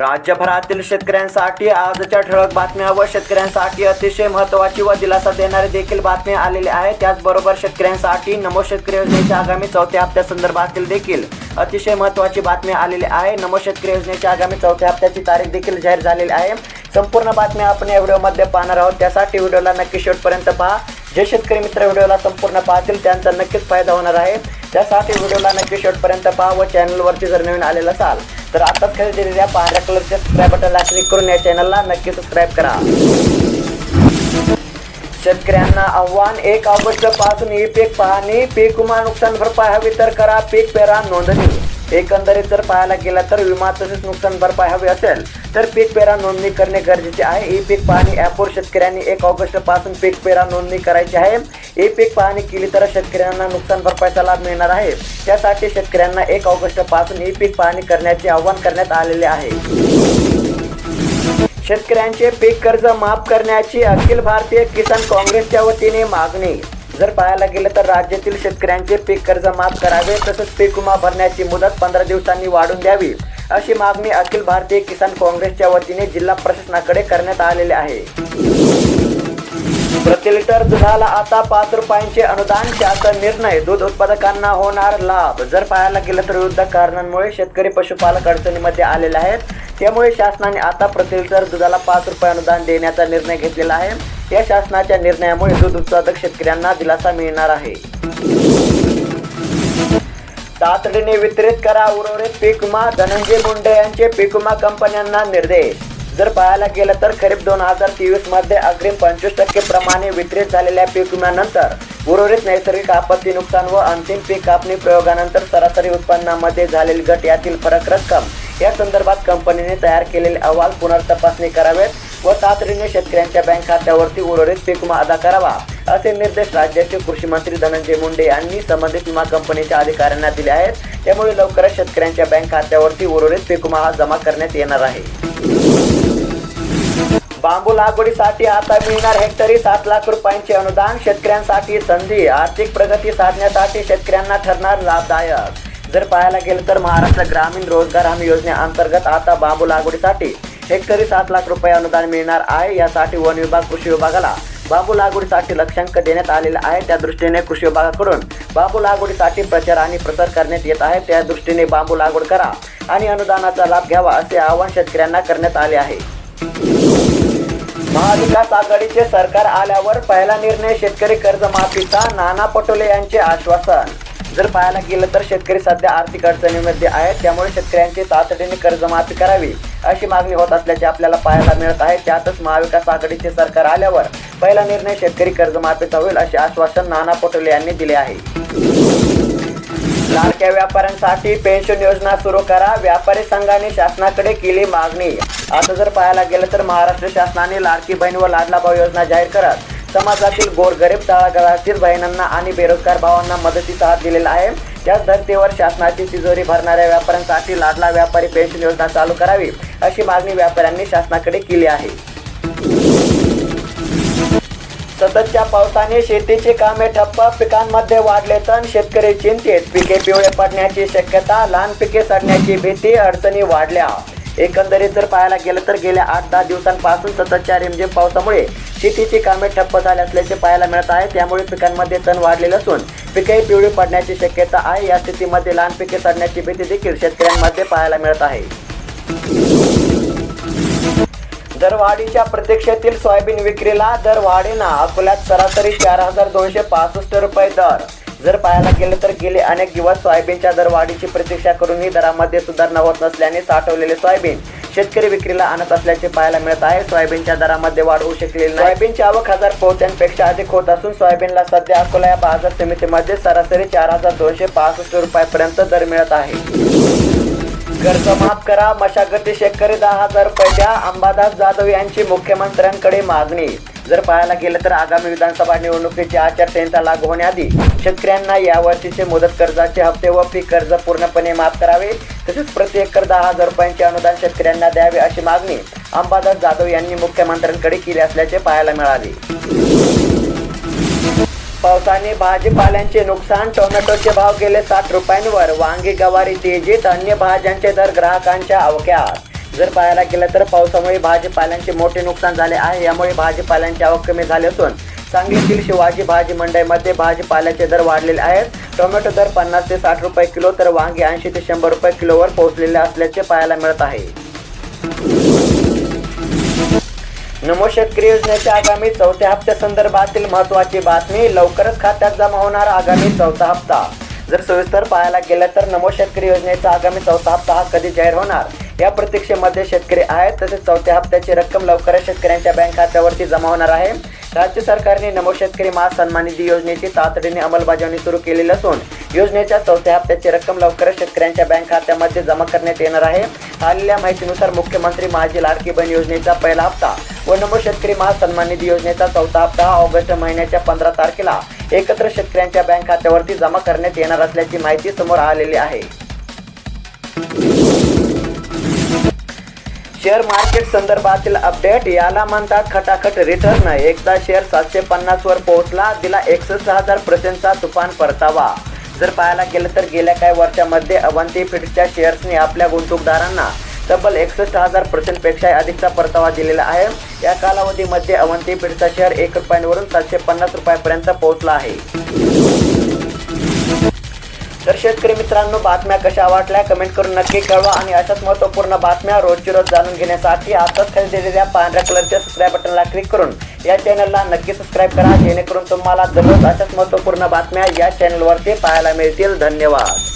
राज्यभरातील शेतकऱ्यांसाठी आजच्या ठळक बातम्या व शेतकऱ्यांसाठी अतिशय महत्त्वाची व दिलासा देणारी देखील बातमी आलेली आहे. त्याचबरोबर शेतकऱ्यांसाठी नमो शेतकरी योजनेच्या आगामी चौथ्या हप्त्यासंदर्भातील देखील अतिशय महत्त्वाची बातमी आलेली आहे. नमो शेतकरी योजनेच्या आगामी चौथ्या हप्त्याची तारीख देखील जाहीर झालेली आहे. संपूर्ण बातम्या आपण या व्हिडिओमध्ये पाहणार आहोत. त्यासाठी व्हिडिओला नक्की शेवटपर्यंत पहा. जे शेतकरी मित्र व्हिडिओला संपूर्ण पाहतील त्यांचा नक्कीच फायदा होणार आहे. त्यासाठी व्हिडिओला नक्की शेवटपर्यंत पहा व चॅनलवरती जर नवीन आलेला असाल तर आताच खाली दिलेल्या पांढऱ्या कलरच्या सबस्क्राईब बटनला क्लिक करून या चॅनलला नक्की सबस्क्राईब करा. शेतकऱ्यांना आव्हान एक ऑगस्टपासून ई पीक पाहणी पीक विमा नुकसान भरपाई हवी तर करा पीक पेरा नोंदणी. एकंदरीत जर पाहायला गेला तर विमा तसेच नुकसान भरपाई हवी असेल तर पीक पेरा नोंदणी करणे गरजेचे आहे. ई पीक पाहणी ॲपवर शेतकऱ्यांनी एक ऑगस्टपासून पीक पेरा नोंदणी करायची आहे. ई पीक पाहणी केली तर शेतकऱ्यांना नुकसान भरपाईचा लाभ मिळणार आहे. त्यासाठी शेतकऱ्यांना एक ऑगस्टपासून ई पीक पाहणी करण्याचे आवाहन करण्यात आलेले आहे. शेतकऱ्यांचे पीक कर्ज माफ करण्याची अखिल भारतीय किसान काँग्रेसच्या वतीने मागणी. जर पाहायला गेलं तर राज्यातील शेतकऱ्यांचे पीक कर्ज माफ करावे तसंच पीक विमा भरण्याची मुदत पंधरा दिवसांनी वाढून द्यावी अशी मागणी अखिल भारतीय किसान काँग्रेसच्या वतीने जिल्हा प्रशासनाकडे करण्यात आलेली आहे. प्रति लिटर दुधाला आता पाच रुपयांचे अनुदान शासन निर्णय दूध उत्पादकांना होणार लाभ. जर पाहायला गेलं तर विविध कारणांमुळे शेतकरी पशुपालक अडचणीमध्ये आलेले आहेत. त्यामुळे शासनाने आता प्रति लिटर दुधाला पाच रुपये अनुदान देण्याचा निर्णय घेतलेला आहे या शासनाच्या निर्णयामुळे दूध उत्पादक शेतकऱ्यांना दिलासा मिळणार आहे. तातडीने वितरित करा उर्वरित पीक विमा धनंजय मुंडे यांचे पीक विमा कंपन्यांना निर्देश. जर पाहायला गेलं तर खरीप दोन हजार तेवीसमध्ये अग्रिम पंचवीस टक्के प्रमाणे वितरित झालेल्या पीक विम्यानंतर उर्वरित नैसर्गिक आपत्ती नुकसान व अंतिम पीक कापणी प्रयोगानंतर सरासरी उत्पन्नामध्ये झालेली घट यातील फरक रक्कम या संदर्भात कंपनीने तयार केलेले अहवाल पुनर्तपासणी करावेत व तातडीने शेतकऱ्यांच्या बँक खात्यावरती उर्वरित पीक विमा अदा करावा असे निर्देश राज्याचे कृषी मंत्री धनंजय मुंडे यांनी संबंधित विमा कंपनीच्या अधिकाऱ्यांना दिले आहेत. त्यामुळे लवकरच शेतकऱ्यांच्या बँक खात्यावरती उर्वरित पीक विमा हा जमा करण्यात येणार आहे. बांबू लागवडीसाठी आता मिळणार हेक्टरी सात लाख रुपयांचे अनुदान. शेतकऱ्यांसाठी संधी आर्थिक प्रगती साधण्यासाठी शेतकऱ्यांना ठरणार लाभदायक जर पाहायला गेलं तर महाराष्ट्र ग्रामीण रोजगार हमी योजनेअंतर्गत आता बांबू लागवडीसाठी हेक्टरी सात लाख रुपये अनुदान मिळणार आहे. यासाठी वन विभाग कृषी विभागाला बांबू लागवडीसाठी लक्षांक देण्यात आलेला आहे. त्या दृष्टीने कृषी विभागाकडून बांबू लागवडीसाठी प्रचार आणि प्रसार करण्यात येत आहे. त्या दृष्टीने बांबू लागवड करा आणि अनुदानाचा लाभ घ्यावा असे आवाहन शेतकऱ्यांना करण्यात आले आहे. महाविकास आघाडीचे सरकार आल्यावर पहिला निर्णय शेतकरी कर्जमाफीचा. नाना पटोले यांचे आश्वासन जर पाहायला गेलं तर शेतकरी सध्या आर्थिक अडचणीमध्ये आहेत त्यामुळे शेतकऱ्यांची तातडीने कर्जमाफी करावी अशी मागणी होत असल्याचे आपल्याला पाहायला मिळत आहे. त्यातच महाविकास आघाडीचे सरकार आल्यावर पहिला निर्णय शेतकरी कर्जमाफीचा होईल असे आश्वासन नाना पटोले यांनी दिले आहे. लाडक्या व्यापाऱ्यांसाठी पेन्शन योजना सुरू करा व्यापारी संघाने शासनाकडे केली मागणी. आता जर पाहायला गेलं तर महाराष्ट्र शासनाने लाडकी बहीण व लाडला भाऊ योजना जाहीर करत समाजातील गोरगरीब तळागाळातील बहिणांना आणि बेरोजगार भावांना मदतीचा हात दिलेला आहे. त्याच धर्तीवर शासनाची तिजोरी भरणाऱ्या व्यापाऱ्यांसाठी लाडला व्यापारी पेन्शन योजना चालू करावी अशी मागणी व्यापाऱ्यांनी शासनाकडे केली आहे. सततच्या पावसाने शेतीची कामे ठप्प पिकांमध्ये वाढले तण शेतकरी चिंतित. पिके पिवळे पडण्याची शक्यता लहान पिके सडण्याची भीती अडचणी वाढल्या. एकंदरीत जर पाहायला गेलं तर गेल्या आठ दहा दिवसांपासून सततच्या रिमझिम पावसामुळे शेतीची कामे ठप्प झाली असल्याचे पाहायला मिळत आहे. त्यामुळे पिकांमध्ये तण वाढलेलं असून पिकेही पिवळी पडण्याची शक्यता आहे. या स्थितीमध्ये लहान पिके सडण्याची भीती देखील शेतकऱ्यांमध्ये पाहायला मिळत आहे. दरवाढीच्या प्रतीक्षेतील सोयाबीन विक्रीला दर वाढीना अकोल्यात सरासरी चार हजार दोनशे पासष्ट रुपये दर. जर पाहायला गेलं तर गेले. अनेक दिवस सोयाबीनच्या दरवाढीची प्रतीक्षा करूनही दरामध्ये सुधारणा होत नसल्याने साठवलेले सोयाबीन शेतकरी विक्रीला आणत असल्याचे पाहायला मिळत आहे. सोयाबीनच्या दरामध्ये वाढ होऊ शकलेली नाही. सोयाबीनची आवक हजार पोत्यांपेक्षा अधिक होत असून सोयाबीनला सध्या अकोला या बाजार समितीमध्ये सरासरी चार हजार दोनशे पासष्ट रुपयापर्यंत दर मिळत आहे. कर्ज माफ करा मशागती शेतकरी दहा हजार रुपयाच्या अंबादास जाधव यांची मुख्यमंत्र्यांकडे मागणी जर पाहायला गेलं तर आगामी विधानसभा निवडणुकीची आचारसंहिता लागू होण्याआधी शेतकऱ्यांना यावर्षीचे मुदत कर्जाचे हप्ते व पीक कर्ज पूर्णपणे माफ करावे. तसेच प्रति एकर दहा हजार रुपयांचे अनुदान शेतकऱ्यांना द्यावे अशी मागणी अंबादास जाधव यांनी मुख्यमंत्र्यांकडे केली असल्याचे पाहायला मिळाले. पावसाने भाजीपाल्यांचे नुकसान टोमॅटोचे भाव गेले साठ रुपयांवर. वांगी गवारी तेजीत अन्य भाज्यांचे दर ग्राहकांच्या अवक्यात जर पाहायला गेलं तर पावसामुळे भाजीपाल्यांचे मोठे नुकसान झाले आहे. यामुळे भाजीपाल्यांची आवक कमी झाली असून सांगलीतील शिवाजी भाजी मंडईमध्ये भाजीपाल्याचे दर वाढलेले आहेत. टोमॅटो दर पन्नास ते साठ रुपये किलो तर वांगी ऐंशी ते शंभर रुपये किलोवर पोहोचलेले असल्याचे पाहायला मिळत आहे. नमो शेतकरी योजनेच्या आगामी चौथ्या हप्त्यासंदर्भातील महत्वाची बातमी लवकरच खात्यात जमा होणार आगामी चौथा हप्ता. जर सविस्तर पाहायला गेलं तर नमो शेतकरी योजनेचा आगामी चौथा हप्ता हा कधी जाहीर होणार? या प्रतीक्षेमध्ये शेतकरी आहेत. तसेच चौथ्या हप्त्याची रक्कम लवकरच शेतकऱ्यांच्या बँक खात्यावरती जमा होणार आहे. राज्य सरकारने नमो शेतकरी महासन्मान निधी योजनेची तातडीने अंमलबजावणी सुरू केलेली असून योजनेच्या चौथ्या हप्त्याची रक्कम लवकरच शेतकऱ्यांच्या बँक खात्यामध्ये जमा करण्यात येणार आहे. आलेल्या माहितीनुसार मुख्यमंत्री माझी लाडकी बहीण योजनेचा पहिला हप्ता व नमो शेतकरी महासन्मान निधी योजनेचा चौथा हप्ता हा ऑगस्ट महिन्याच्या पंधरा तारखेला एकत्र शेतकऱ्यांच्या बँक खात्यावरती जमा करण्यात येणार असल्याची माहिती समोर आलेली आहे. शेअर मार्केट संदर्भातील अपडेट याला म्हणतात खटाखट रिटर्न एकदा शेअर सातशे पन्नास वर पोहोचला दिला एकसष्ट हजार पर्सेंटचा तुफान परतावा. जर पाहायला गेलं तर गेल्या काही वर्षामध्ये अवंती फीड्सच्या शेअर्सने आपल्या गुंतवणूकदारांना तब्बल एकसष्ट हजार पर्सेंटपेक्षा अधिकचा परतावा दिलेला आहे. या कालावधीमध्ये अवंती फीडचा शेअर एक रुपयांवरून सातशे पन्नास रुपयापर्यंत पोहोचला आहे. तर शेतकरी मित्रांनो बातम्या कशा वाटल्या कमेंट करून नक्की कळवा आणि अशाच महत्त्वपूर्ण बातम्या रोजची रोज जाणून घेण्यासाठी आताच खाली दिलेल्या पांढऱ्या कलरच्या सबस्क्राईब बटनला क्लिक करून या चॅनलला नक्की सबस्क्राईब करा जेणेकरून तुम्हाला दररोज अशाच महत्त्वपूर्ण बातम्या या चॅनलवरती पाहायला मिळतील. धन्यवाद.